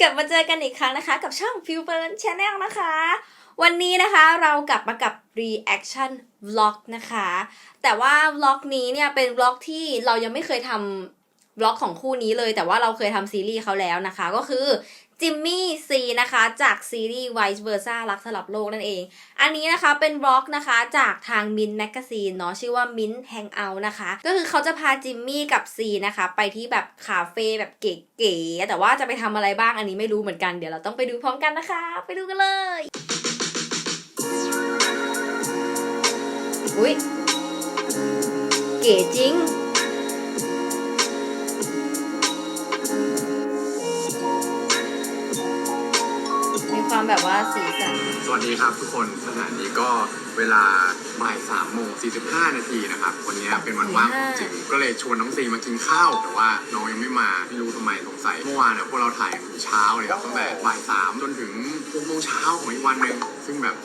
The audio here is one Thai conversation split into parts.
กลับมาเจอกันอีกครั้งนะคะ กับช่อง f i w b u r n Channel นะคะ วันนี้นะคะเรากลับมากับ reaction vlog นะคะ แต่ว่า vlog นี้เนี่ยเป็น vlog ที่เรายังไม่เคยทำ vlog ของคู่นี้เลย แต่ว่าเราเคยทำซีรีส์เขาแล้วนะคะ ก็คือ จิมมี่ซีนะคะ จากซีรีส์ Vice Versa รักสลับโลกนั่นเอง อันนี้นะคะเป็นบล็อกนะคะจากทางมินแมกซีนเนาะชื่อว่ามินแฮงเอานะคะ ก็คือเขาจะพาจิมมี่กับซีนะคะ ไปที่แบบคาเฟ่แบบเก๋ๆแต่ว่าจะไปทำอะไรบ้างอันนี้ไม่รู้เหมือนกันเดี๋ยวเราต้องไปดูพร้อมกันนะคะ ไปดูกันเลยอุ้ยเก๋จริง ความแบบว่าสีสัน สวัสดีครับทุกคนขณะนี้ก็เวลาบ่ายสามโมงสี่สิบห้านาทีนะครับวันนี้เป็นวันว่างของจิ๋วก็เลยชวนน้องซีมากินข้าวแต่ว่าน้องยังไม่มาไม่รู้ทำไมสงสัยเมื่อวานเนี่ยพวกเราถ่ายถึงเช้าเลยครับตั้งแต่บ่ายสามจนถึงหกโมงเช้าของอีกวันหนึ่งซึ่งแบบ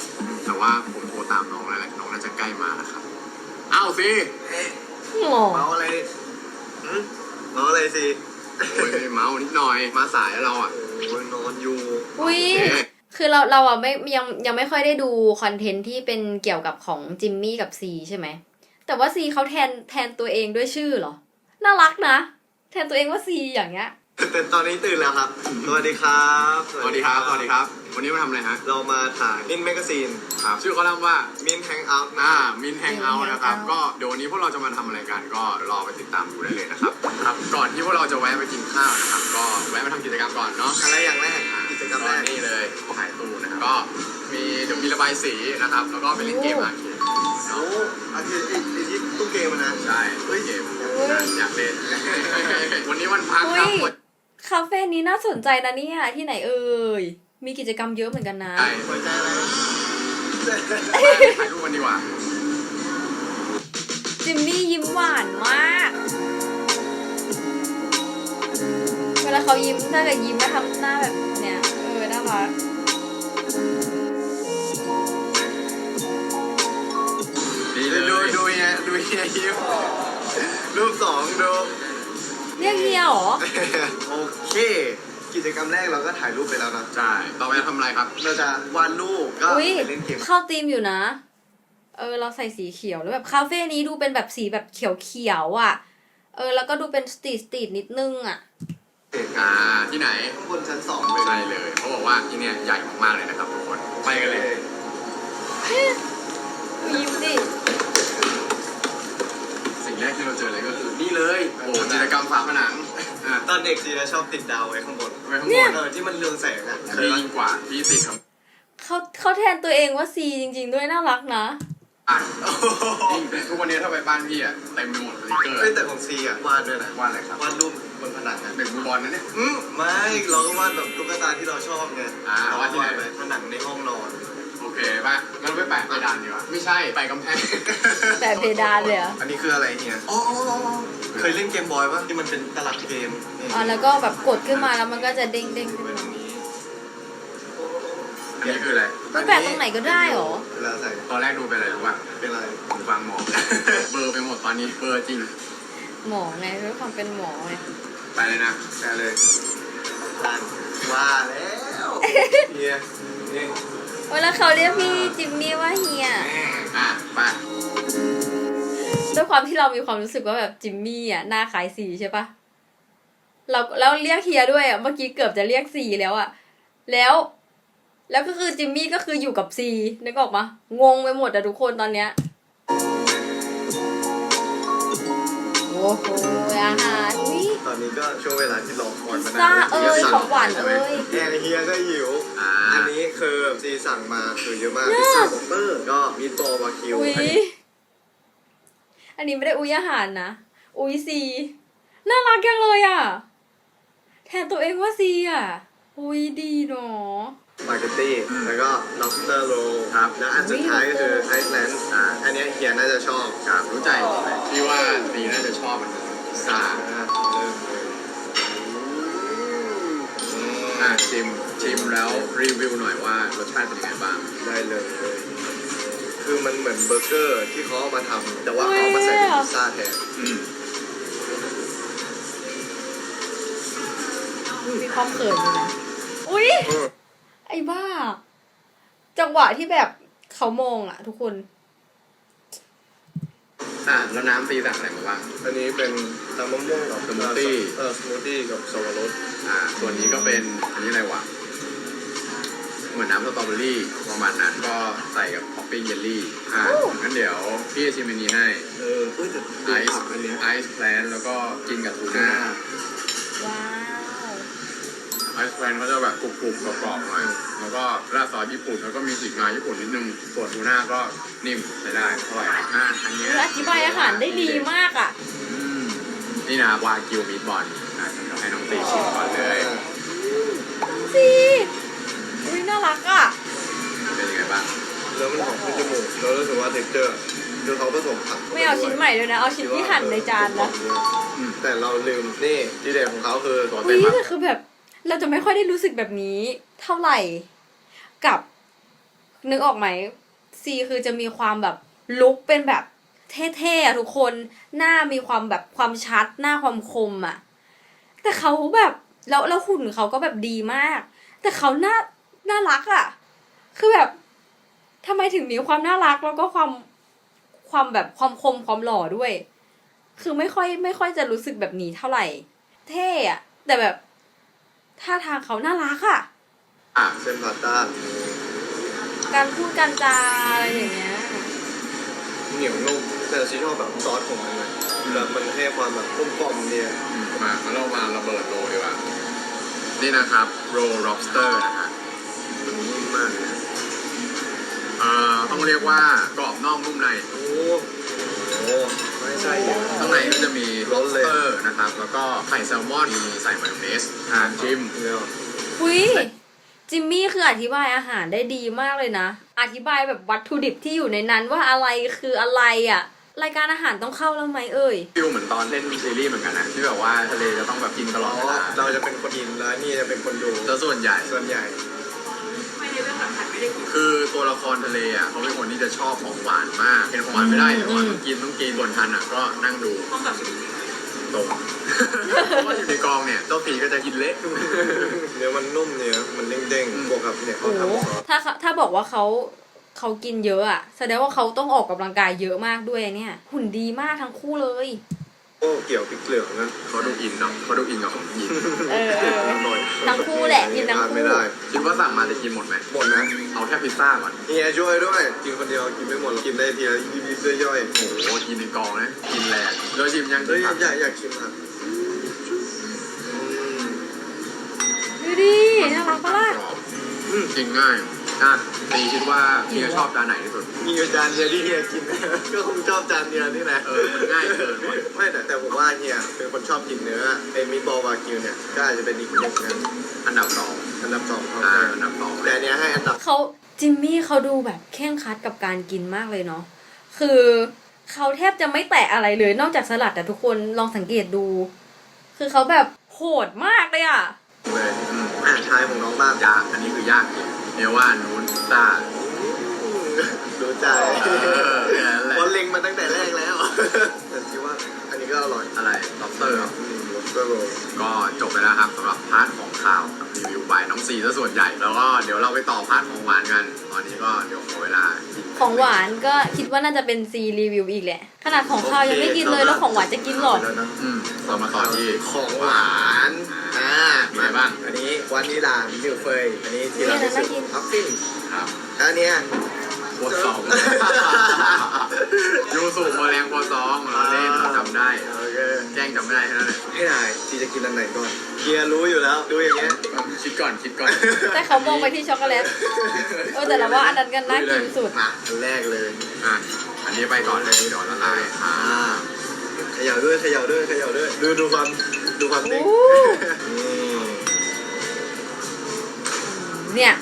แต่ว่าผมโทรตามน้องแล้วแหละน้องน่าจะใกล้มาแล้วครับอ้าวซีโง่เมาอะไรหืมเมาอะไรสิโอ้ยเมานิดหน่อยมาสายแล้วเราอะโอ้ยนอนอยู่ อุ้ย โอเค คือเราเราอะไม่ยังยังไม่ค่อยได้ดูคอนเทนต์ที่เป็นเกี่ยวกับของจิมมี่กับซีใช่ไหม แต่ว่าซีเขาแทนแทนตัวเองด้วยชื่อเหรอ น่ารักนะ แทนตัวเองว่าซีอย่างเงี้ยแต่ตอนนี้ตื่นแล้วครับ สวัสดีครับ สวัสดีครับ สวัสดีครับ วันนี้มาทำอะไรฮะ เรามาถ่ายมินแมกซีนครับ ชื่อเขาเล่าว่ามินแฮงเอาท์นะอ่ามินแฮงเอาท์นะครับ Hangout ก็เดี๋ยววันนี้พวกเราจะมาทำอะไรกัน ก็รอไปติดตามดูได้เลยนะครับ ครับ ก่อนที่พวกเราจะแวะไปกินข้าวนะครับ ก็แวะมาทำกิจกรรมก่อนเนาะ อะไรอย่างแรกกิ จกรรมแรกนี่เลยถ่ายตู้นะครับก็มีเดี๋ยวมีระบายสีนะครับ แล้วก็ไปเล่นเกมอาร์เคดโอ้เนาะอาทิตย์ไอ้ไอ้ที่ตู้เกมอะนะใช่เล่นเกมอุ๊ยอยากเล่นวันนี้วันพักอุ้ครับยคาเฟ่นี้น่าสนใจนะเนี่ยที่ไหนเอ่ย มีกิจกรรมเยอะเหมือนกันนะใช่หัวใจอะไรถ่ายรูปกันดีกว่าจิมมี่ยิ้มหวานมาก เวลาเขายิ้มถ้าเกิดยิ้มแล้วทำหน้าแบบเนี้ยเออน่ารักดีเลยดูดูเฮียดูเฮียยิ้มรูปสองดูเรียกเฮียเหรอโอเค กิจกรรมแรกเราก็ถ่ายรูปไปแล้วนะใช่ต่อไปจะทำอะไรครับ เราจะวาดรูปก็อุ้ยไปเล่นเกมเข้าธีมอยู่นะ เออ เราใส่สีเขียวแล้วแบบคาเฟ่นี้ดูเป็นแบบสีแบบเขียวๆอะ เออ แล้วก็ดูเป็นสตรีทสตรีทนิดนึงอะ อ่าที่ไหนข้างบนชั้นสองเลยใช่เลยเขาบอกว่าที่เนี่ยใหญ่มากๆเลยนะครับทุกคนไปกันเลยยิ้มดิสิ่งแรกที่เราเจอเลยก็คือนี่เลยโอ้โหกิจกรรมฝาผนังอะตอนเด็กซีจะชอบติดดาวไว้ข้างบนไว้ข้างบนเออที่มันเรืองแสงอะเคยนี่ปะยิ่งกว่าพี่ติดครับเขาเขาแทนตัวเองว่าซีจริง ๆ ด้วยน่ารักนะ อะยิ่งทุกวันนี้ถ้าไปบ้านพี่อะเต็มไปหมดสติกเกอร์เอ้ยแต่ของซีอะวาดด้วยนะวาดอะไรครับวาดรูป บนผนังอะเด็กมือบอลนั่นเนี่ย อืมไม่เราก็วาดแบบตุ๊กตาที่เราชอบไงอ่าเรวาดที่ไหนไว้ผนังในห้องนอน โอเคป่ะงั้นไปแปะเพดานดีกว่าไม่ใช่ไปกำแพงแต่เพดานเลยเหรออันนี้คืออะไรเนี่ยอ๋ออ๋ออ๋อเคยเล่นเกมบอยปะที่มันเป็นตลับเกมอ๋อแล้วก็แบบกดขึ้นมาแล้วมันก็จะเด้งเด้งขึ้นเป็นมาตรงนี้อันนี้คืออะไร มันแปะตรงไหนก็ได้เหรอ เวลาใส่ตอนแรกดูเป็นอะไรรู้ป่ะเป็นอะไร หูฟังหมอ เบลอร์ไปหมดตอนนี้เบลอร์จริง หมอไงด้วยความเป็นหมอไงไปเลยนะแช่เลยลั่นว่าแล้วเฮียนี่เวลาเขาเรียกพี่จิมมี่ว่าเฮียอะไปด้วยความที่เรามีความรู้สึกว่าแบบจิมมี่อะหน้าคล้ายสีใช่ปะเราแล้วเรียกเฮียด้วยอะเมื่อกี้เกือบจะเรียกสีแล้วอะ แล้ว แล้วก็คือจิมมี่ก็คืออยู่กับซีนึกออกปะงงไปหมดอะทุกคนตอนเนี้ย โอ้โหอาหารอุ้ย ตอนนี้ก็ช่วงเวลาที่รอคอยพิซมานานซ่าแล้วเอ้ยของหวานเอ้ยแอนเฮียก็หิวอ่าอันนี้คือซีสั่งมาคือเยอะมากพิซซ่าบ็อกเบอร์ก็มีตัวบาร์คิวอุ้ยอันนี้อันนี้ไม่ได้อุ้ยอาหารนะ อุ้ยซี น่ารักจังเลยอะ แทนตัวเองว่าซีอะ อุ้ยดีเนาะ สปาเกตตี้แล้วก็ lobster roll ครับแล้วอันสุดท้ายก็คือไอซ์แลนด์อ่าอันเนี้ยเฮียน่าจะชอบครับรู้ใจพี่ว่าดีน่าจะชอบมันพิซซ่าอ่าเริ่มเลยอืมอะชิมชิมแล้วรีวิวหน่อยว่ารสชาติเป็นยังไงบ้างได้เลย คือมันเหมือนเบอร์เกอร์ที่เขาเอามาทำแต่ว่าเขาเอามาใส่ในพิซซ่าแทนอืมมีความเขินอยู่นะ อุ้ย เออ ไอ้บ้า จังหวะที่แบบเขามองอะทุกคน อะแล้วน้ำตีสั่งอะไรมาบ้าง อันนี้เป็นตำมะม่วงกับสมูทตี้ เออสมูทตี้กับสับปะรดอ่า ส่วนนี้ก็เป็นอันนี้อะไรวะ เหมือนน้ำสตรอเบอรี่ประมาณนั้นก็ใส่กับท็อปปิ้งเยลลี่ อ่างั้นเดี๋ยวพี่จะชิมอันนี้ให้เออเฮ้ยแต่ไอไอซ์ซ์อันเนี้ยไอซ์แพลนแล้วก็กินกับทูน่าว้าวไอซ์ แพลนเขาจะแบบกรุบๆกรอบๆหน่อยแล้วก็ราดซอสญี่ปุ่นแล้วก็มีสีงาญี่ปุ่นนิดนึงส่วนทูน่าก็นิ่มใช้ได้อร่อยอะอันเนี้ยคืออธิบายอาหารได้ดีมากอะอืมนี่นะวากิวมีดบอลอะเดี๋ยวให้น้องตีชิมก่อนเลยสิอุ้ยน่ารักอะเป็นยังไงบ้างแล้วมันหอมขึ้นจมูกแล้วรู้สึกว่าเท็กเจอร์คือเขาผสมผักไม่เอาชิ้นใหม่ด้วยนะ เอาชิ้นที่หั่นในจานนะอืมแต่เราลืมนี่ที่เด็ดของเขาคือตัวอุ้เต็ยมอะแต่คือแบบ เราจะไม่ค่อยได้รู้สึกแบบนี้เท่าไหร่กับนึกออกไหมซีคือจะมีความแบบลุกเป็นแบบเท่ๆทุกคนหน้ามีความแบบความชัด หน้าความคมอะแต่เขาแบบแล้วแล้วหุ่นเขาก็แบบดีมาก แต่เขาน่าน่ารักอะคือแบบทำไมถึงมีความน่ารักแล้วก็ความความแบบความคมความหล่อด้วย คือไม่ค่อยไม่ค่อยจะรู้สึกแบบนี้เท่าไหร่ เท่อะแต่แบบ ท่าทางเขาน่ารักอะอะเส้นพาสต้าการพูดการจาอะไรอย่างเงี้ย เหนียวนุ่มแต่ชีชอบแบบซอสของมันเลยแบบมันให้ความแบบกลมกล่อมเนี่ย อืมมางั้นเรามาระเบิดโรดีกว่านี่นะครับโรล็อบสเตอร์นะฮะมันนิ่มมากเลยเอ่อต้องเรียกว่ากรอบนอกนุ่มในโอ้โห ไม่ใช่ข้างในก็จะมีร้อนเลย lobster นะครับ แล้วก็ไข่แซลมอนมีใส่มายองเนสอ่าชิมเนี่ยอุ้ยจิมมี่คืออธิบายอาหารได้ดีมากเลยนะ อธิบายแบบวัตถุดิบที่อยู่ในนั้นว่าอะไรคืออะไรอะรายการอาหารต้องเข้าแล้วไหมเอ่ย ฟิลเหมือนตอนเล่นซีรีส์เหมือนกันนะที่แบบว่าทะเลจะต้องแบบกินตลอดเวลาเราจะเป็นคนอินแล้วนี่จะเป็นคนดูแล้วส่วนใหญ่ ส่วนใหญ่ คือตัวละครทะเลอะเขาเป็นคนที่จะชอบของหวานมากเป็นของหวานไม่ได้แต่ว่าต้องกินต้องกินส่วนทันอะก็นั่งดูตรงเพราะว่าอยู่ในกองเนี่ยเจ้าตีก็จะกินเละเนื้อมันนุ่มเนี่ยมันเด้งอืมๆบวกกับเนี่ยโอ้เขาโหทำซอสถ้าเขาถ้าบอกว่าเขาเขากินเยอะอะแสดงว่าเขาต้องออกกำลังกายเยอะมากด้วยเนี่ยหุ่นดีมากทั้งคู่เลย โอ้เกี่ยวพริกเหลืองนะเขาดูอินเนาะเขาดูอินกับของกินเออเออหน่อยทั้งคู่แหละกินทั้งคู่ไม่ได้คิดว่าสั่งมาจะกินหมดไหมหมดนะเอาแค่พิซซ่าก่อนเฮียช่วยด้วยกินคนเดียวกินไม่หมดหรอกกินได้ทีละยิบๆย่อยโอ้โหกินในกองนะกินแรงแล้วชิมยังๆเฮ้ยผักอยากอยากชิมอะอืมดูดิน่ารักปะล่ะกรอบอืมกินง่าย อะตีคิดว่าเฮียชอบจานไหนที่สุด มีอยู่จานเดียวที่เฮียกินนะก็คงชอบจานเดียวนี่แหละเออมันง่ายเกินว่ะไม่แต่แต่ผมว่าเฮียเป็นคนชอบกินเนื้อไอ้มิตบอลวากิวเนี่ยก็อาจจะเป็นอีกหนึ่งนะอันดับสองอันดับสองเขาอ่าได้อันดับสองแต่อันเนี้ยให้อันดับเขาจิมมี่เขาดูแบบเคร่งครัดกับการกินมากเลยเนาะคือเขาแทบจะไม่แตะอะไรเลย นอกจากสลัดแต่ทุกคนลองสังเกตดู คือเขาแบบโหดมากเลยอะเลยอืมอ่าทายของน้องบ้างยากอันนี้คือยากจริง เนียว่านูนตาดูใจเออแค่นั้นแหละเพราะเล็งมาตั้งแต่แรกแล้วแต่คิดว่าอันนี้ก็อร่อยอะไรล็อบสเตอร์อืมรสเตอร์โรลก็จบไปแล้วครับสำหรับพาร์ทของข่าวกับรีวิวบายน้องซีซะส่วนใหญ่แล้วก็เดี๋ยวเราไปต่อพาร์ทของหวานกัน ตอนนี้ก็เดี๋ยวขอเวลากินของหวานก็คิดว่าน่าจะเป็นซีรีวิวอีกแหละ ขนาดของข้าวยังไม่กินเลยแล้วของหวานจะกินหรอ แล้วนะอืมเรามาต่อที่ของหวาน อ่ามี อะไรบ้าง อันนี้วานิลามิลเฟยอันนี้ทีรามินี่อันนั้นสุน่ากินพัฟฟินครับอันเนี้ยโคตรสองยูสุโมแรงโคตรสองเราเล่นเราจำได้โอเคแจ้งจำไม่ได้แค่นั้นแหละให้นายที่จะกินอันไหนก่อนเฮียรู้อยู่แล้วดูอย่างเงี้ยคิดก่อนคิดก่อนแต่เขามองไปที่ช็อกโกแลตเออแต่เราว่าอันนั้นก็น่ากินสุดมาอันแรกเลยอะอันนี้ไปก่อนเลยเดี๋ยวละลายอ่าอ่าเขย่าด้วยเขย่าด้วยเขย่าด้วยดูดูความ ดูความเด้งโอ้นี่เนี่ย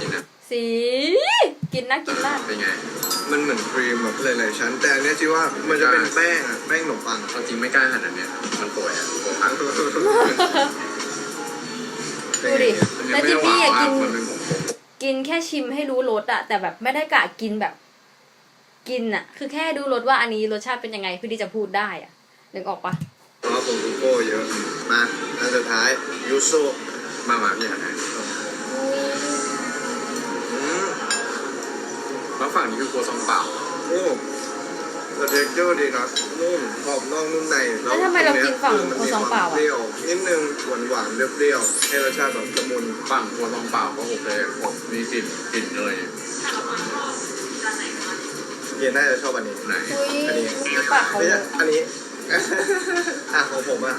นี่นะสีกินน่ากินมาก เป็นไง มันเหมือนครีมแบบหลายๆชั้น แต่อันเนี้ยที่ว่ามันจะเป็นแป้งอะแป้งขนมปังเอาจริงไม่กล้าขนาดเนี้ยมันป่วยอะป่วยทั้งดูดิแล้วจิมมี่อยากกินมันเป็นผงกินแค่ชิมให้รู้รสอะแต่แบบไม่ได้กะกินแบบ กินอะคือแค่ดูรสว่าอันนี้รสชาติเป็นยังไงเพื่อที่จะพูดได้อะนึกออกปะ เพราะว่าผมโกโก้เยอะ มาอันสุดท้ายยูสุมามาพี่หันให้โอ้โหอืมแล้วฝั่งนี้คือครัวซองเปล่านุ่มแต่เท็กเจอร์ดีนะนุ่มกรอบนอกนุ่มในแล้วทำไมเรากินฝั่งมัครัวซองเปล่าอะ เปรี้ยวนิดนึงหวานหวานๆเปรี้ยวๆให้รสชาติแบบละมุนฝั่งครัวซองเปล่าก็โอเคผมมีกลิ่นกลิ่นเนยเย็นน่าจะชอบอันนี้ ไหน อุ้ยอันนี้ ปากเขาไม่ใช่อันนี้ อะของผมอะ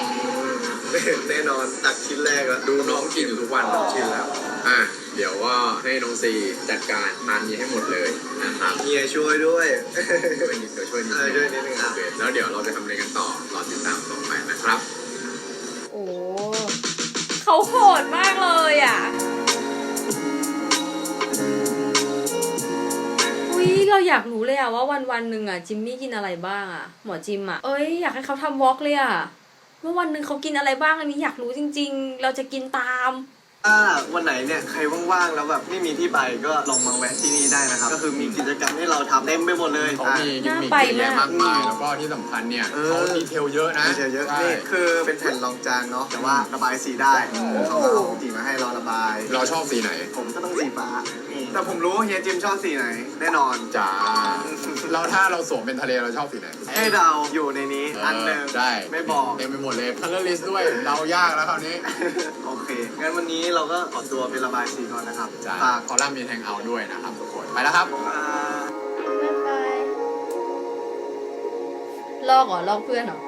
อืมแน่นอนตักชิ้นแรกอะดูน้องกินอยู่ทุกวันสองชิ้นแล้ว อะเดี๋ยวก็ให้น้องซีจัดการทานนี้ให้หมดเลยนะครับเฮียช่วยด้วยช่วยนิดเดี๋ยวช่วยนิดเออช่วยนิดนึงครับโอเคแล้วเดี๋ยวเราจะทำอะไรกันต่อรอติดตามต่อไปนะครับ โอ้เขาโหดมากเลยอะ ยเราอยากรู้เลยอะว่าวันวันๆหนึ่งอะจิมมี่กินอะไรบ้างอะหมอจิมอะเอ้ยอยากให้เขาทำวอล์กเลยอะว่าวันหนึ่งเขากินอะไรบ้างอันนี้อยากรู้จริง ๆ เราจะกินตาม ถ้าวันไหนเนี่ยใครว่างๆแล้วแบบไม่มีที่ไปก็ลองมาแวะที่นี่ได้นะครับ ก็คือมีกิจกรรมให้เราทำเต็มไปหมดเลยเขามีกิมมิคน่าไปเยอะแยะมากมากมายแล้วก็ที่สำคัญเนี่ยเออเขาดีเทลเยอะนะดีเทลเยอะใช่นี่คือเป็นแผ่นรองจานเนาะแต่ว่าระบายสีได้เขาก็เอาสีมาให้เราระบาย เราชอบสีไหน ผมก็ต้องสีฟ้า แต่ผมรู้ว่าเฮียจิมชอบสีไหน แน่นอนจ้าเราถ้าเราสวมเป็นทะเลเราชอบสีไหนให้เราอยู่ในนี้อันหนึ่งได้ไม่บอกเต็มไปหมดเลยคัลเลอร์ลิสด้วยเรายากแล้วคราวนี้ โอเค งั้นวันนี้เราก็ขอตัวไประบายสีก่อนนะครับจ้าฝากคอลัมน์มีแทงเอาท์ด้วยนะครับทุกคนไปแล้วครับอ่าบ๊ายบายลอกเหรอลอกเพื่อนเหรอ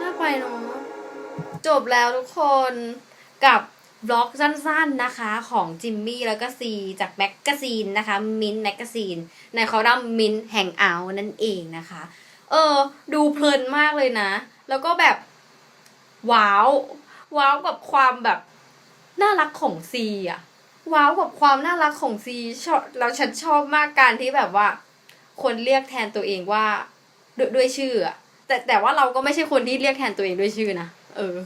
น่าไปเนาะจบแล้วทุกคนกับ บล็อกสั้นๆนะคะของจิมมี่แล้วก็ซีจากแมกกาซีนนะคะมินแมกกาซีนในคอลัมน์มินแห่งเอานั่นเองนะคะ เออ ดูเพลินมากเลยนะ แล้วก็แบบ ว้าว ว้าวกับความแบบน่ารักของซีอะว้าวกับความน่ารักของซีชอบแล้วฉันชอบมากการที่แบบว่า คนเรียกแทนตัวเองว่าด้วยด้วยชื่ออะแต่แต่ว่าเราก็ไม่ใช่คนที่เรียกแทนตัวเองด้วยชื่อนะเออ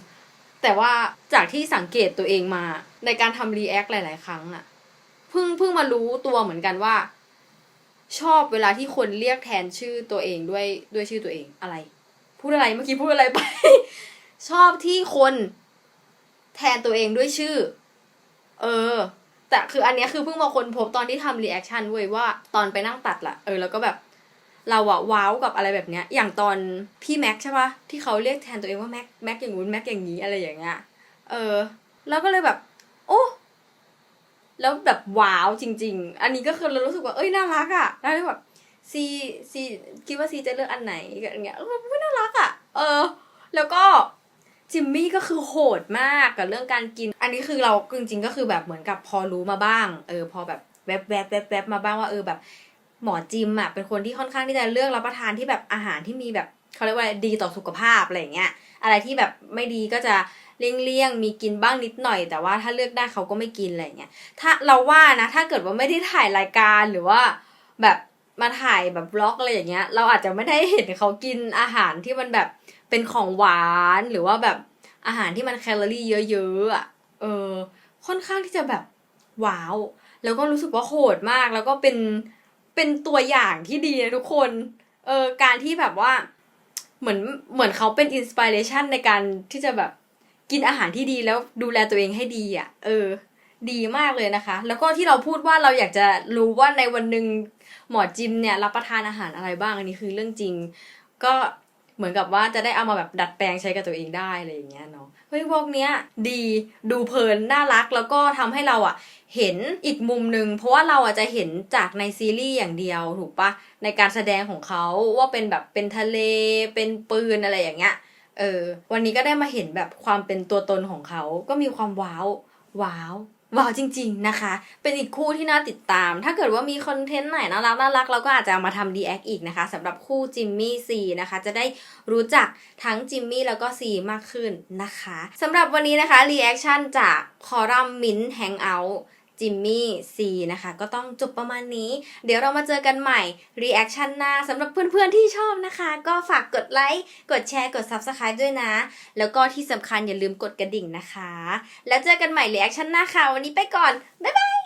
แต่ว่าจากที่สังเกตตัวเองมาในการทำรีแอคหลาย ๆ ครั้งอะเพิ่งเพิ่งมารู้ตัวเหมือนกันว่า ชอบเวลาที่คนเรียกแทนชื่อตัวเองด้วยด้วยชื่อตัวเองอะไร พูดอะไรเมื่อกี้พูดอะไรไป ชอบที่คนแทนตัวเองด้วยชื่อ เออ แต่คืออันนี้คือเพิ่งมาคนพบตอนที่ทำรีแอคชั่นเว้ยว่าตอนไปนั่งตัดล่ะ เออแล้วก็แบบ เราอะว้าวกับอะไรแบบเนี้ย อย่างตอนพี่แม็กใช่ปะที่เขาเรียกแทนตัวเองว่าแม็กแม็กอย่างงู้นแม็กอย่างนี้อะไรอย่างเงี้ย เออ แล้วก็เลยแบบ โอ้แล้วแบบว้าวจริง ๆ อันนี้ก็คือเรารู้สึกว่าเอ้ยน่ารักอะแล้วแบบซีซีคิดว่าซีจะเลือกอันไหนอย่างเงี้ยเออไม่น่ารักอะเออ แล้วก็จิมมี่ก็คือโหดมากกับเรื่องการกิน อันนี้คือเราจริงๆก็คือแบบเหมือนกับพอรู้มาบ้าง เออ พอแบบแวบแวบแวบแวบมาบ้างว่าเออแบบ หมอจิมอะเป็นคนที่ค่อนข้างที่จะเลือกรับประทานที่แบบอาหารที่มีแบบเขาเรียกว่าอะไรดีต่อสุขภาพอะไรเงี้ย อะไรที่แบบไม่ดีก็จะเลี่ยงๆ มีกินบ้างนิดหน่อย แต่ว่าถ้าเลือกได้เขาก็ไม่กินอะไรเงี้ย ถ้าเราว่านะ ถ้าเกิดว่าไม่ได้ถ่ายรายการหรือว่าแบบมาถ่ายแบบบล็อกอะไรอย่างเงี้ย เราอาจจะไม่ได้เห็นเขากินอาหารที่มันแบบเป็นของหวานหรือว่าแบบอาหารที่มันแคลอรี่เยอะๆอะ เออ ค่อนข้างที่จะแบบว้าว แล้วก็รู้สึกว่าโหดมาก แล้วก็เป็น เป็นตัวอย่างที่ดีนะทุกคน เออการที่แบบว่า เหมือนเหมือนเขาเป็นอินสปิเรชันในการที่จะแบบกินอาหารที่ดีแล้วดูแลตัวเองให้ดีอะ เออ ดีมากเลยนะคะ แล้วก็ที่เราพูดว่าเราอยากจะรู้ว่าในวันหนึ่งหมอจิมเนี่ยรับประทานอาหารอะไรบ้างอันนี้คือเรื่องจริง ก็ เหมือนกับว่าจะได้เอามาแบบดัดแปลงใช้กับตัวเองได้อะไรอย่างเงี้ยเนาะเฮ้ยพวกเนี้ยดีดูเพลินน่ารักแล้วก็ทำให้เราอะเห็นอีกมุมหนึ่งเพราะว่าเราอาจจะเห็นจากในซีรีส์อย่างเดียวถูกปะในการแสดงของเขาว่าเป็นแบบเป็นทะเลเป็นปืนอะไรอย่างเงี้ยเออวันนี้ก็ได้มาเห็นแบบความเป็นตัวตนของเขาก็มีความว้าวว้าว ว้าวจริง ๆนะคะ เป็นอีกคู่ที่น่าติดตาม ถ้าเกิดว่ามีคอนเทนต์ไหนน่ารักน่ารักเราก็อาจจะเอามาทำดีแอคอีกนะคะสำหรับคู่จิมมี่ซีนะคะ จะได้รู้จักทั้งจิมมี่แล้วก็ซีมากขึ้นนะคะสำหรับวันนี้นะคะรีแอคชั่นจากคอรัมมินแฮงเอาท์ จิมมี่ซีนะคะ ก็ต้องจบประมาณนี้ เดี๋ยวเรามาเจอกันใหม่รีแอคชั่นหน้าสำหรับเพื่อนๆที่ชอบนะคะ ก็ฝากกดไลค์กดแชร์กด Subscribe ด้วยนะ แล้วก็ที่สำคัญอย่าลืมกดกระดิ่งนะคะ แล้วเจอกันใหม่รีแอคชั่นหน้าค่ะ วันนี้ไปก่อน บ๊ายบาย